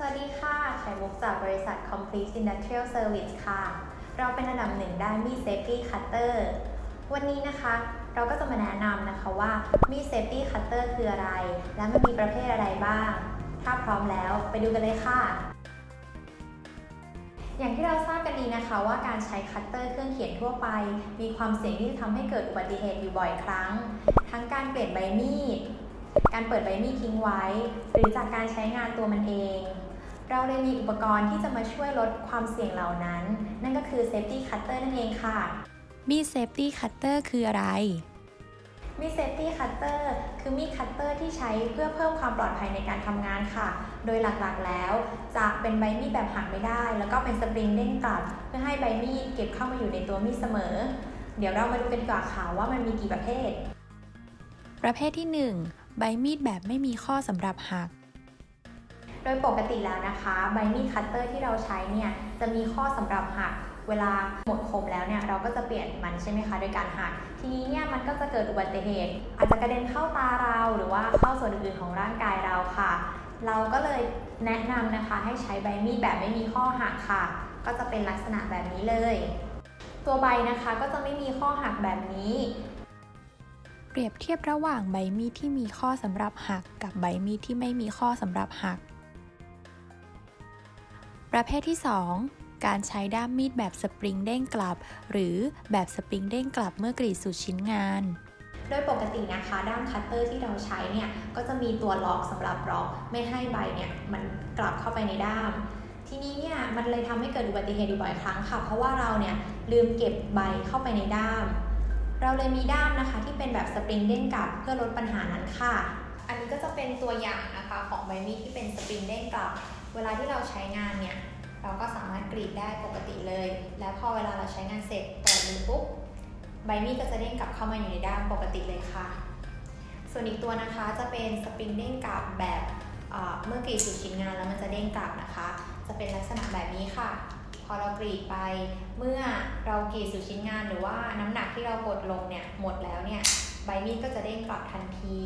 สวัสดีค่ะ ไข่มุกจากบริษัท Complete Industrial Service ค่ะ เราเป็นอันดับหนึ่งด้านมีด Safety Cutter วันนี้นะคะ เราก็จะมาแนะนำนะคะว่ามีด Safety Cutter คืออะไร และมันมีประเภทอะไรบ้าง ถ้าพร้อมแล้วไปดูกันเลยค่ะ อย่างที่เราทราบกันดีนะคะว่าการใช้คัตเตอร์เครื่องเขียนทั่วไป มีความเสี่ยงที่จะทำให้เกิดอุบัติเหตุอยู่บ่อยครั้ง ทั้งการเปลี่ยนใบมีด การเปิดใบมีดทิ้งไว้ หรือจากการใช้งานตัวมันเอง เราเลยมีอุปกรณ์ที่จะมาช่วยลดความเสี่ยงเหล่านั้น นั่นก็คือ Safety Cutter นั่นเองค่ะ มีดเซฟตี้คัตเตอร์คืออะไร มีด Safety Cutter คือมีดคัตเตอร์ที่ใช้เพื่อเพิ่มความปลอดภัยในการทำงานค่ะ โดยหลักๆแล้ว จะเป็นใบมีดแบบหักไม่ได้ แล้วก็เป็นสปริงเด้งกลับ เพื่อให้ใบมีดเก็บเข้ามาอยู่ในตัวมีดเสมอ เดี๋ยวเรามาดูกันดีกว่าค่ะว่ามันมีกี่ประเภท ประเภทที่ 1 ใบมีดแบบไม่มีข้อสำหรับหักโดยปกติแล้วนะคะใบมีดคัตเตอร์ที่เราใช้เนี่ยจะมีข้อสำหรับหักเวลาหมดคมแล้วเนี่ยเราก็จะเปลี่ยนมันใช่ไหมคะโดยการหักทีนี้เนี่ยมันก็จะเกิดอุบัติเหตุ อาจจะกระเด็นเข้าตาเราหรือว่าเข้าส่วนอื่นๆของร่างกายเราค่ะ เราก็เลยแนะนำนะคะให้ใช้ใบมีดแบบไม่มีข้อหักค่ะ ก็จะเป็นลักษณะแบบนี้เลย ตัวใบนะคะก็จะไม่มีข้อหักแบบนี้ เปรียบเทียบระหว่างใบมีดที่มีข้อสำหรับหักกับใบมีดที่ไม่มีข้อสำหรับหัก ประเภทที่ 2 การใช้ด้ามมีดแบบสปริงเด้งกลับ หรือแบบสปริงเด้งกลับเมื่อกรีดสู่ชิ้นงานโดยปกตินะคะด้ามคัตเตอร์ที่เราใช้เนี่ยก็จะมีตัวล็อกสำหรับล็อกไม่ให้ใบเนี่ยมันกลับเข้าไปในด้าม ทีนี้เนี่ยมันเลยทำให้เกิดอุบัติเหตุบ่อยครั้งค่ะ เพราะว่าเราเนี่ยลืมเก็บใบเข้าไปในด้าม เราเลยมีด้ามนะคะที่เป็นแบบสปริงเด้งกลับเพื่อลดปัญหานั้นค่ะ อันนี้ก็จะเป็นตัวอย่างนะคะของใบมีดที่เป็นสปริงเด้งกลับ เวลาที่เราใช้งานเนี่ยเราก็สามารถกรีดได้ปกติเลย แล้วพอเวลาเราใช้งานเสร็จเปิดมือปุ๊บใบมีดก็จะเด้งกลับเข้ามาอยู่ในด้ามปกติเลยค่ะ ส่วนอีกตัวนะคะจะเป็นสปริงเด้งกลับแบบเมื่อกรีดสู่ชิ้นงานแล้วมันจะเด้งกลับนะคะ จะเป็นลักษณะแบบนี้ค่ะ พอเรากรีดไปเมื่อเรากรีดสู่ชิ้นงานหรือว่าน้ำหนักที่เรากดลงเนี่ยหมดแล้วเนี่ยใบมีดก็จะเด้งกลับทันที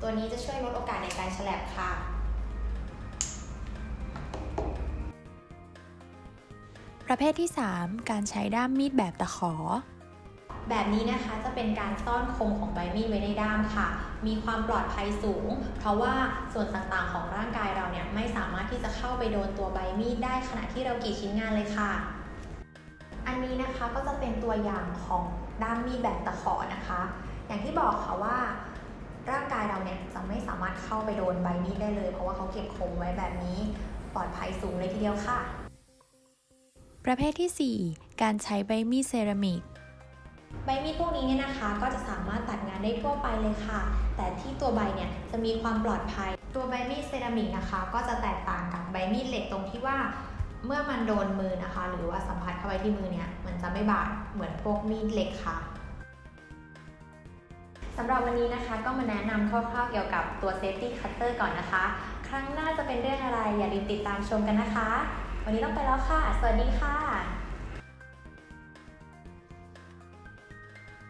ตัวนี้จะช่วยลดโอกาสในการแฉลบค่ะ ประเภทที่ 3 การใช้ด้ามมีดแบบตะขอ แบบนี้นะคะจะเป็นการซ่อนคมของใบมีดไว้ในด้ามค่ะ มีความปลอดภัยสูง เพราะว่าส่วนต่างๆของร่างกายเราเนี่ยไม่สามารถที่จะเข้าไปโดนตัวใบมีดได้ขณะที่เรากรีดชิ้นงานเลยค่ะ อันนี้นะคะก็จะเป็นตัวอย่างของด้ามมีดแบบตะขอนะคะ อย่างที่บอกค่ะว่าร่างกายเราเนี่ยจะไม่สามารถเข้าไปโดนใบมีดได้เลย เพราะว่าเขาเก็บคมไว้แบบนี้ปลอดภัยสูงเลยทีเดียวค่ะ ประเภทที่ 4 การใช้ใบมีดเซรามิก ใบมีดพวกนี้เนี่ยนะคะ ก็จะสามารถตัดงานได้ทั่วไปเลยค่ะ แต่ที่ตัวใบเนี่ยจะมีความปลอดภัย ตัวใบมีดเซรามิกนะคะ ก็จะแตกต่างกับใบมีดเหล็กตรงที่ว่า เมื่อมันโดนมือนะคะ หรือว่าสัมผัสเข้าไปที่มือเนี่ยมันจะไม่บาดเหมือนพวกมีดเหล็กค่ะสำหรับวันนี้นะคะก็มาแนะนำคร่าวๆเกี่ยวกับตัว Safety Cutter ก่อนนะคะ ครั้งหน้าจะเป็นเรื่องอะไรอย่าลืมติดตามชมกันนะคะ วันนี้ต้องไปแล้วค่ะ สวัสดีค่ะ